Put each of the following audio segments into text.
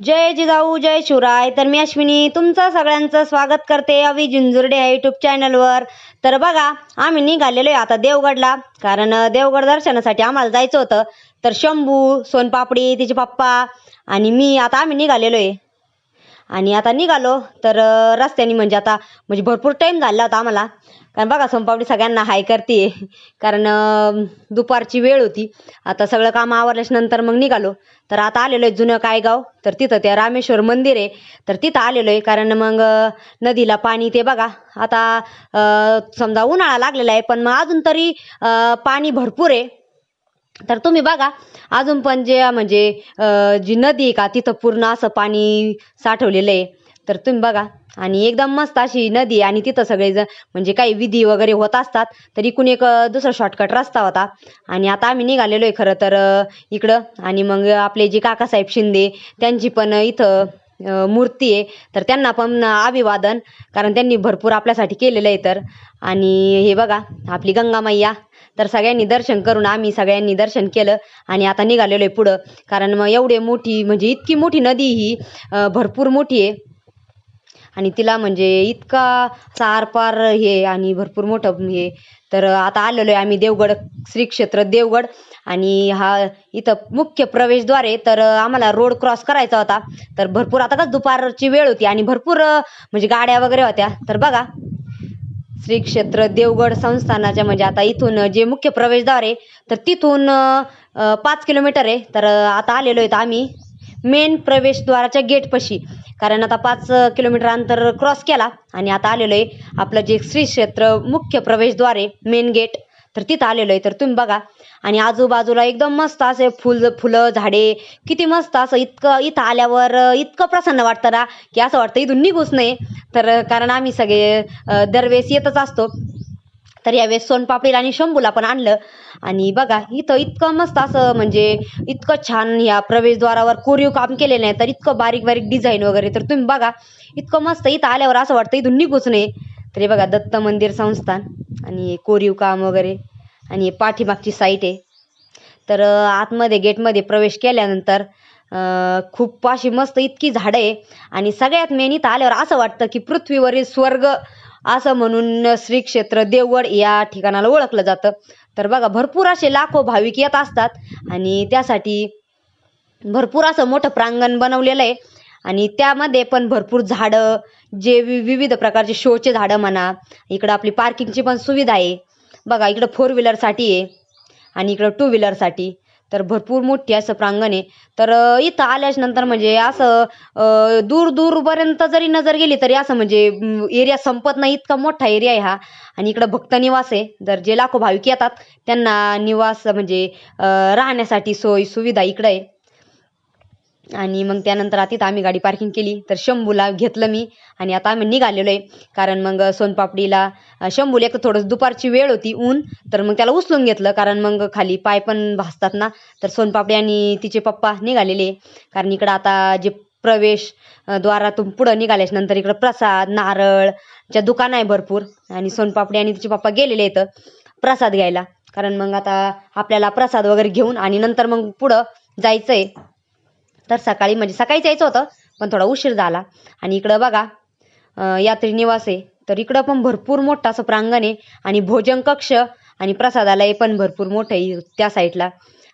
जय जिजाऊ जय शिवराय. तर मी अश्विनी तुमचं सगळ्यांचं स्वागत करते अवि जिंजुर्डे या युट्यूब चॅनलवर तर बघा आम्ही निघालेलो आहे आता देवगडला कारण देवगड दर्शनासाठी आम्हाला जायचं होतं. तर शंभू सोनपापडी तिचे पप्पा आणि मी आता आम्ही निघालेलो आहे आणि आता निघालो. तर रस्त्याने म्हणजे आता म्हणजे भरपूर टाईम झाला होता आम्हाला. कारण बघा सोनपापडी सगळ्यांना हाय करते. कारण दुपारची वेळ होती. आता सगळं काम आवरल्याच्यानंतर मग निघालो. तर आता आलेलो आहे जुनं कायगाव. तर तिथं त्या रामेश्वर मंदिर आहे. तर तिथं आलेलो आहे. कारण मग नदीला पाणी ते बघा. आता समजा उन्हाळा लागलेला आहे. पण मग अजून तरी पाणी भरपूर आहे. तर तुम्ही बघा अजून पण जे म्हणजे जी नदी आहे का तिथं पूर्ण असं पाणी साठवलेलं आहे. तर तुम्ही बघा आणि एकदम मस्त अशी नदी आहे आणि तिथं सगळेजण म्हणजे काही विधी वगैरे होत असतात तर इकडून एक दुसरा शॉर्टकट रस्ता होता. आणि आता आम्ही निघालेलो आहे खरं तर इकडं. आणि मग आपले जे काकासाहेब शिंदे त्यांची पण इथं मूर्ती आहे तर त्यांना पण अभिवादन कारण त्यांनी भरपूर आपल्यासाठी केलेलं आहे तर. आणि हे बघा आपली गंगा मैया तर सगळ्यांनी दर्शन करून आम्ही सगळ्यांनी दर्शन केलं आणि आता निघालेलो आहे पुढं. कारण मग एवढे मोठी म्हणजे इतकी मोठी नदी ही भरपूर मोठी आहे. आणि तिला म्हणजे इतका असा आरपार हे आणि भरपूर मोठं हे. तर आता आलेलो आहे आम्ही देवगड श्री क्षेत्र देवगड आणि हा इथं मुख्य प्रवेशद्वार. आहे तर आम्हाला रोड क्रॉस करायचा होता. तर भरपूर आता का दुपारची वेळ होती आणि भरपूर म्हणजे गाड्या वगैरे होत्या. तर बघा श्री क्षेत्र देवगड संस्थानाच्या म्हणजे आता इथून जे मुख्य प्रवेशद्वार आहे तर तिथून पाच किलोमीटर आहे. तर आता आलेलो आहेत आम्ही मेन प्रवेशद्वाराच्या गेटपाशी कारण आता पाच किलोमीटर अंतर क्रॉस केला आणि आता आलेलो आहे आपलं जे श्री क्षेत्र मुख्य प्रवेशद्वार आहे मेन गेट तर तिथं आलेलो आहे. तर तुम्ही बघा. आणि आजूबाजूला एकदम मस्त असे फुल फुलं झाडे किती मस्त असं इतकं इथं आल्यावर इतकं प्रसन्न वाटतं ना की असं वाटतं इथून निघूच नाही तर कारण आम्ही सगळे दरवेळेस येतच असतो. तर यावेळेस सोनपापडीला आणि शंभूला पण आणलं. आणि बघा इथं इतकं मस्त असं म्हणजे इतकं छान या प्रवेशद्वारावर कोरीव काम केलेलं आहे. तर इतकं बारीक बारीक डिझाईन वगैरे. तर तुम्ही बघा इतकं मस्त इथं आल्यावर असं वाटतं इथून निघूच नाही. तर बघा दत्त मंदिर संस्थान आणि हे कोरीव काम वगैरे आणि हे पाठीमागची साईट आहे. तर आतमध्ये गेटमध्ये प्रवेश केल्यानंतर खूप अशी मस्त इतकी झाडं आहे. आणि सगळ्यात मेन इथं आल्यावर असं वाटतं की पृथ्वीवरील स्वर्ग असं म्हणून श्री क्षेत्र देवगड या ठिकाणाला ओळखलं जातं. तर बघा भरपूर असे लाखो भाविक येत असतात आणि त्यासाठी भरपूर असं मोठं प्रांगण बनवलेलं आहे. आणि त्यामध्ये पण भरपूर झाडं जे वि विविध प्रकारचे शोचे झाडं म्हणा इकडं आपली पार्किंगची पण सुविधा आहे. बघा इकडं फोर व्हीलरसाठी आहे आणि इकडं टू व्हीलरसाठी तर भरपूर मोठी असं प्रांगण आहे. तर इथं आल्याच्यानंतर म्हणजे असं दूर दूरपर्यंत जरी नजर गेली तरी असं म्हणजे एरिया संपत नाही इतका मोठा एरिया आहे हा. आणि इकडं भक्त निवास आहे. जर जे लाखो भाविक येतात त्यांना निवास म्हणजे राहण्यासाठी सोय सुविधा इकडं आहे. आणि मग त्यानंतर आता तिथं आम्ही गाडी पार्किंग केली. तर शंभूला घेतलं मी आणि आता आम्ही निघालेलो आहे कारण मग सोनपापडीला शंभूला एक तर दुपारची वेळ होती ऊन. तर मग त्याला उचलून घेतलं. कारण मग खाली पाय पण भासतात ना. तर सोनपापडी आणि तिचे पप्पा निघालेले. कारण इकडं आता जे प्रवेश द्वारातून पुढं निघाल्याच्या नंतर इकडं प्रसाद नारळच्या दुकान आहे भरपूर. आणि सोनपापडी आणि तिचे पप्पा गेलेले इथं प्रसाद घ्यायला. कारण मग आता आपल्याला प्रसाद वगैरे घेऊन आणि नंतर मग पुढं जायचं आहे तर सकाळी म्हणजे सकाळीच यायचं होतं पण थोडा उशीर झाला. आणि इकडं बघा यात्री निवास आहे. तर इकडं पण भरपूर मोठं असं प्रांगण आहे. आणि भोजन कक्ष आणि प्रसादालय पण भरपूर मोठं आहे त्या साईडला.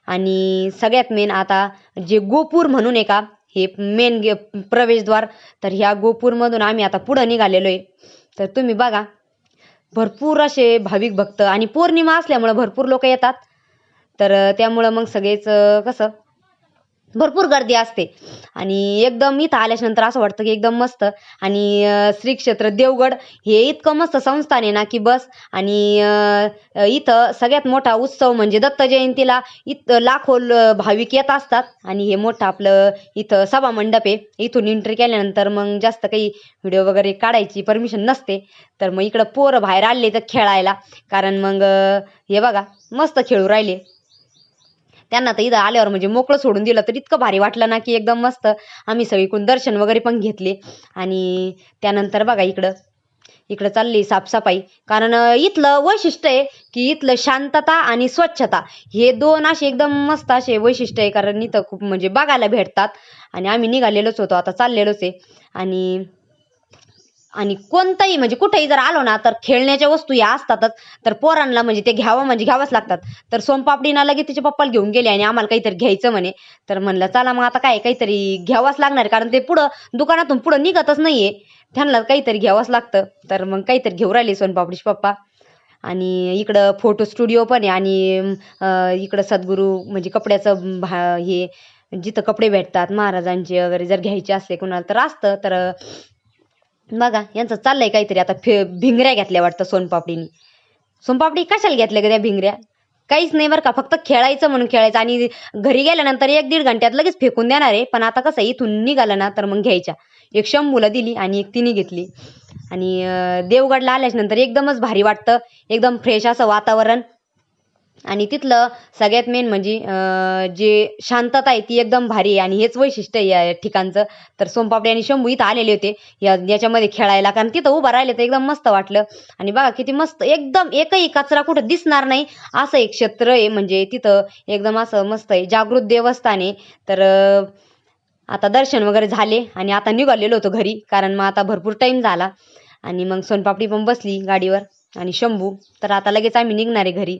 आणि सगळ्यात मेन आता जे गोपूर म्हणून आहे का हे मेन गे प्रवेशद्वार. तर ह्या गोपूरमधून आम्ही आता पुढं निघालेलो आहे. तर तुम्ही बघा भरपूर असे भाविक भक्त आणि पौर्णिमा असल्यामुळं भरपूर लोक येतात. तर त्यामुळं मग सगळेच कसं भरपूर गर्दी असते. आणि एकदम इथं आल्याच्यानंतर असं वाटतं की एकदम मस्त. आणि श्री क्षेत्र देवगड हे इतकं मस्त संस्थान आहे ना की बस. आणि इथं सगळ्यात मोठा उत्सव म्हणजे दत्त जयंतीला इत लाखो भाविक येत असतात. आणि हे मोठं आपलं इथं सभा मंडप आहे. इथून एंट्री केल्यानंतर मग जास्त काही व्हिडिओ वगैरे काढायची परमिशन नसते. तर मग इकडं पोरं बाहेर आले तर खेळायला. कारण मग हे बघा मस्त खेळू राहिले. त्यांना तर इथं आल्यावर म्हणजे मोकळं सोडून दिलं तर इतकं भारी वाटलं ना की एकदम मस्त. आम्ही सगळीकडून दर्शन वगैरे पण घेतले. आणि त्यानंतर बघा इकडं इकडं चालली साफसफाई. कारण इथलं वैशिष्ट्य आहे की इथलं शांतता आणि स्वच्छता हे दोन असे एकदम मस्त असे वैशिष्ट्य आहे. कारण इथं खूप म्हणजे बघायला भेटतात. आणि आम्ही निघालेलोच होतो आता चाललेलोच आहे. आणि आणि कोणताही म्हणजे कुठेही जर आलो ना तर खेळण्याच्या वस्तू या असतातच. तर पोरांना म्हणजे ते घ्यावं म्हणजे घ्यावंच लागतात. तर सोनपापडीना लगेच तिच्या पप्पाला घेऊन गेले आणि आम्हाला काहीतरी घ्यायचं म्हणे. तर म्हणलं चला मग आता काय काहीतरी घ्यावंच लागणार कारण ते पुढं दुकानातून पुढं निघतच नाहीये. त्यांना काहीतरी घ्यावंच लागतं. तर मग काहीतरी घेऊ राहिले सोनपापडीचे पप्पा. आणि इकडं फोटो स्टुडिओ पण आहे आणि इकडं सद्गुरू म्हणजे कपड्याचं भा हे जिथं कपडे भेटतात महाराजांचे वगैरे जर घ्यायचे असले कुणाला तर असतं. तर बघा यांचं चाललंय काहीतरी. आता फे भिंगऱ्या घेतल्या वाटतं सोनपापडीनी. सोनपापडी कशाला घेतल्या का त्या भिंगऱ्या? काहीच नाही बरं का फक्त खेळायचं म्हणून खेळायचं. आणि घरी गेल्यानंतर एक दीड घंट्यात लगेच फेकून देणार आहे. पण आता कसं आहे, इथून निघालं ना तर मग घ्यायच्या. एक शंभूला दिली आणि एक तिने घेतली. आणि देवगडला आल्याच्यानंतर एकदमच भारी वाटतं. एकदम फ्रेश असं वातावरण. आणि तिथलं सगळ्यात मेन म्हणजे जे शांतता आहे ती एकदम भारी आहे. आणि हेच वैशिष्ट्य आहे या ठिकाणचं. तर सोनपापडी आणि शंभू इथं आलेले होते. या याच्यामध्ये खेळायला. कारण तिथं उभं राहिले तर एकदम मस्त वाटलं. आणि बघा किती मस्त एकदम एकही कचरा कुठं दिसणार नाही. असं एक क्षेत्र आहे. म्हणजे तिथं एकदम असं मस्त आहे. जागृत देवस्थान आहे. तर आता दर्शन वगैरे झाले. आणि आता निघालेलो होतो घरी. कारण मग आता भरपूर टाईम झाला. आणि मग सोनपापडी पण बसली गाडीवर. आणि शंभू. तर आता लगेच आम्ही निघणार आहे घरी.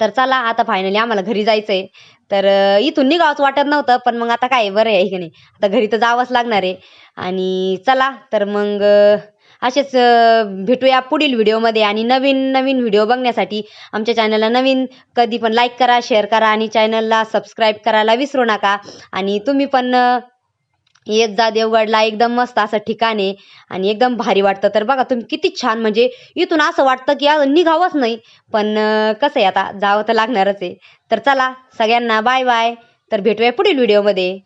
तर चला आता फायनली आम्हाला घरी जायचंय. तर इथून निघावंच वाटत नव्हतं पण मग आता काय बरं आहे की नाही? आता घरी तर जावंच लागणार आहे. आणि चला तर मग असेच भेटूया पुढील व्हिडिओमध्ये. आणि नवीन नवीन व्हिडिओ बघण्यासाठी आमच्या चॅनलला नवीन कधी पण लाईक करा शेअर करा आणि चॅनलला सबस्क्राईब करायला विसरू नका. आणि तुम्ही पण येत जा देवगडला एकदम मस्त असं ठिकाण आहे आणि एकदम भारी वाटतं. तर बघा तुम्ही किती छान म्हणजे इथून असं वाटतं की निघावंच नाही. पण कसं आहे आता जावं तर लागणारच आहे. तर चला सगळ्यांना बाय बाय तर भेटूया पुढील व्हिडिओमध्ये